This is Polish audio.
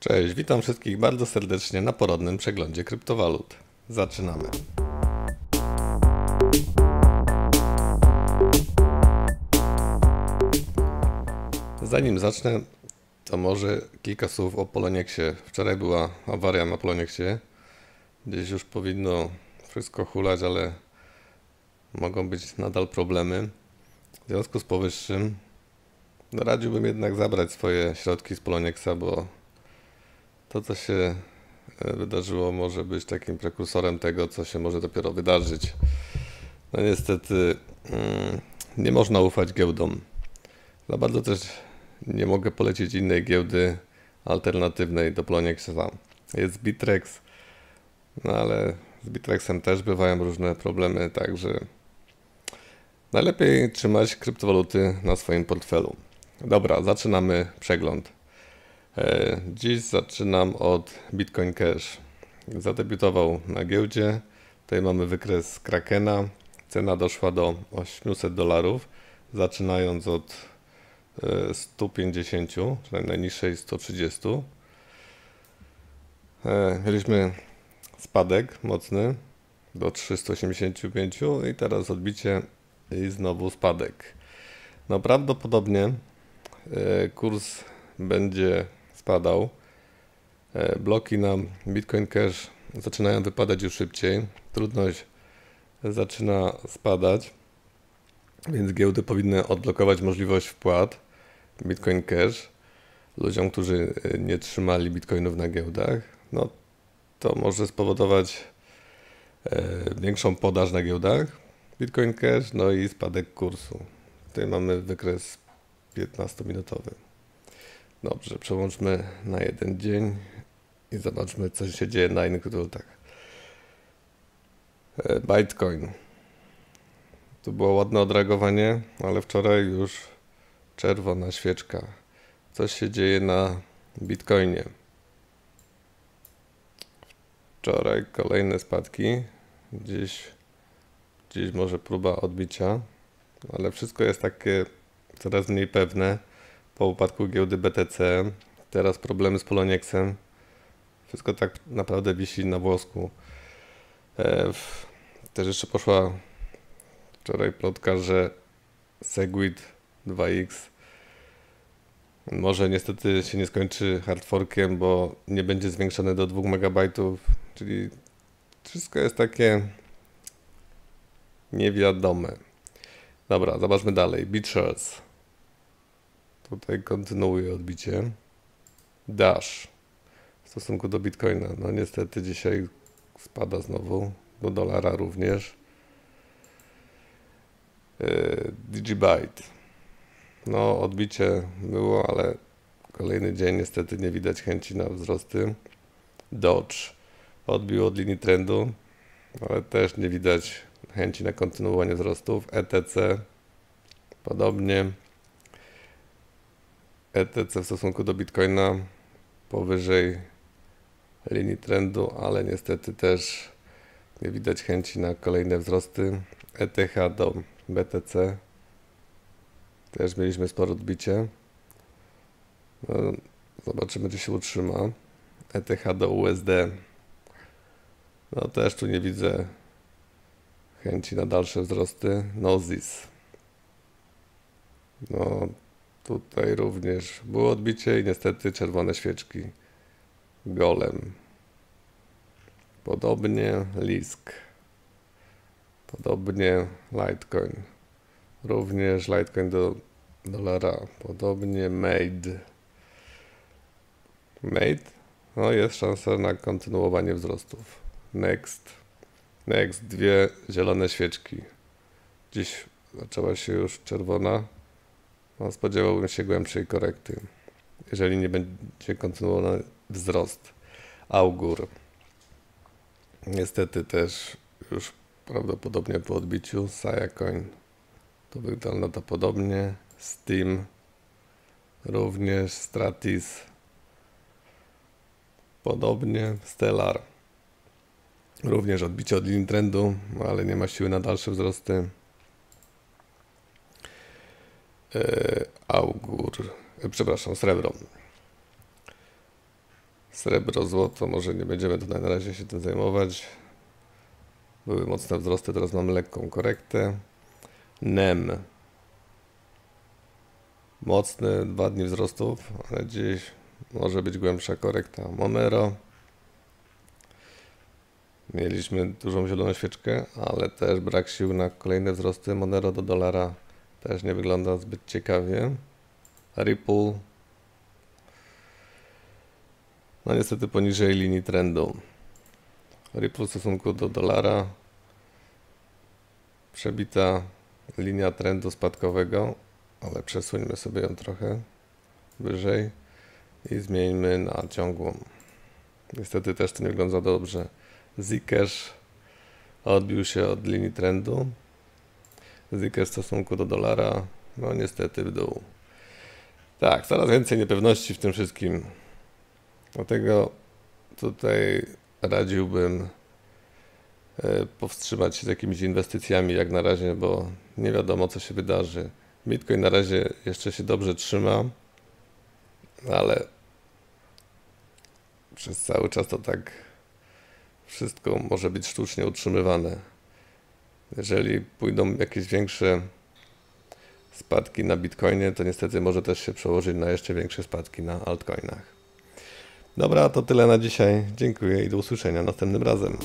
Cześć, witam wszystkich bardzo serdecznie na porodnym przeglądzie kryptowalut. Zaczynamy. Zanim zacznę, to może kilka słów o Polonieksie. Wczoraj była awaria na Polonieksie. Gdzieś już powinno wszystko hulać, ale mogą być nadal problemy. W związku z powyższym radziłbym jednak zabrać swoje środki z Polonieksa, bo to, co się e, wydarzyło, może być takim prekursorem tego, co się może dopiero wydarzyć. No niestety mm, nie można ufać giełdom. Za bardzo też nie mogę polecić innej giełdy alternatywnej do Poloniexa. Jest Bitrex, no ale z Bitrexem też bywają różne problemy, także najlepiej trzymać kryptowaluty na swoim portfelu. Dobra, zaczynamy przegląd. E, dziś zaczynam od Bitcoin Cash. Zadebiutował na giełdzie. Tutaj mamy wykres Krakena. Cena doszła do 800 dolarów, zaczynając od 150, e, czyli najniższej 130. E, mieliśmy spadek mocny do 385 i teraz odbicie i znowu spadek. No prawdopodobnie kurs będzie spadał. E, bloki na Bitcoin Cash zaczynają wypadać już szybciej. Trudność zaczyna spadać, więc giełdy powinny odblokować możliwość wpłat Bitcoin Cash ludziom, którzy e, nie trzymali bitcoinów na giełdach. No, to może spowodować e, większą podaż na giełdach Bitcoin Cash, no i spadek kursu. Tutaj mamy wykres 15-minutowy. Dobrze, przełączmy na jeden dzień i zobaczmy, co się dzieje na innych walutach. E, Bitcoin. Tu było ładne odreagowanie, ale wczoraj już czerwona świeczka. Coś się dzieje na Bitcoinie. Wczoraj kolejne spadki. Dziś, dziś może próba odbicia, ale wszystko jest takie coraz mniej pewne po upadku giełdy BTC, teraz problemy z Poloniexem. Wszystko tak naprawdę wisi na włosku. E, też jeszcze poszła wczoraj plotka, że Segwit 2X może niestety się nie skończy hardforkiem, bo nie będzie zwiększony do 2 MB, czyli wszystko jest takie niewiadome. Dobra, zobaczmy dalej. BitShares. Tutaj kontynuuję odbicie. Dash w stosunku do Bitcoina. No niestety dzisiaj spada znowu. Do dolara również. Yy, Digibyte. No odbicie było, ale kolejny dzień niestety nie widać chęci na wzrosty. Dodge odbił od linii trendu, ale też nie widać chęci na kontynuowanie wzrostów. ETC podobnie. ETC w stosunku do Bitcoina powyżej linii trendu, ale niestety też nie widać chęci na kolejne wzrosty. ETH do BTC też mieliśmy sporo odbicie. No, zobaczymy, czy się utrzyma. ETH do USD. No też tu nie widzę chęci na dalsze wzrosty. Nozis. No Tutaj również było odbicie i niestety czerwone świeczki. Golem. Podobnie Lisk. Podobnie Litecoin. Również Litecoin do dolara. Podobnie Made. Made? No jest szansa na kontynuowanie wzrostów. Next. Next. Dwie zielone świeczki. Dziś zaczęła się już czerwona. No, spodziewałbym się głębszej korekty, jeżeli nie będzie kontynuowany wzrost. Augur. Niestety też już prawdopodobnie po odbiciu Sayacoin to wygląda podobnie. Steam również Stratis podobnie. Stellar również odbicie od linii trendu, ale nie ma siły na dalsze wzrosty. E, augur, e, przepraszam, srebro. Srebro, złoto, może nie będziemy tutaj na razie się tym zajmować. Były mocne wzrosty, teraz mamy lekką korektę. NEM. Mocny, dwa dni wzrostów, ale dziś może być głębsza korekta. Monero. Mieliśmy dużą zieloną świeczkę, ale też brak sił na kolejne wzrosty. Monero do dolara też nie wygląda zbyt ciekawie. Ripple. No niestety poniżej linii trendu. Ripple w stosunku do dolara. Przebita linia trendu spadkowego, ale przesuńmy sobie ją trochę wyżej i zmieńmy na ciągłą. Niestety też to nie wygląda dobrze. Zcash odbił się od linii trendu. Zcash w stosunku do dolara, no niestety w dół. Tak, coraz więcej niepewności w tym wszystkim. Dlatego tutaj radziłbym e, powstrzymać się z jakimiś inwestycjami jak na razie, bo nie wiadomo co się wydarzy. Bitcoin na razie jeszcze się dobrze trzyma, ale przez cały czas to tak wszystko może być sztucznie utrzymywane. Jeżeli pójdą jakieś większe spadki na Bitcoinie, to niestety może też się przełożyć na jeszcze większe spadki na altcoinach. Dobra, to tyle na dzisiaj. Dziękuję i do usłyszenia następnym razem.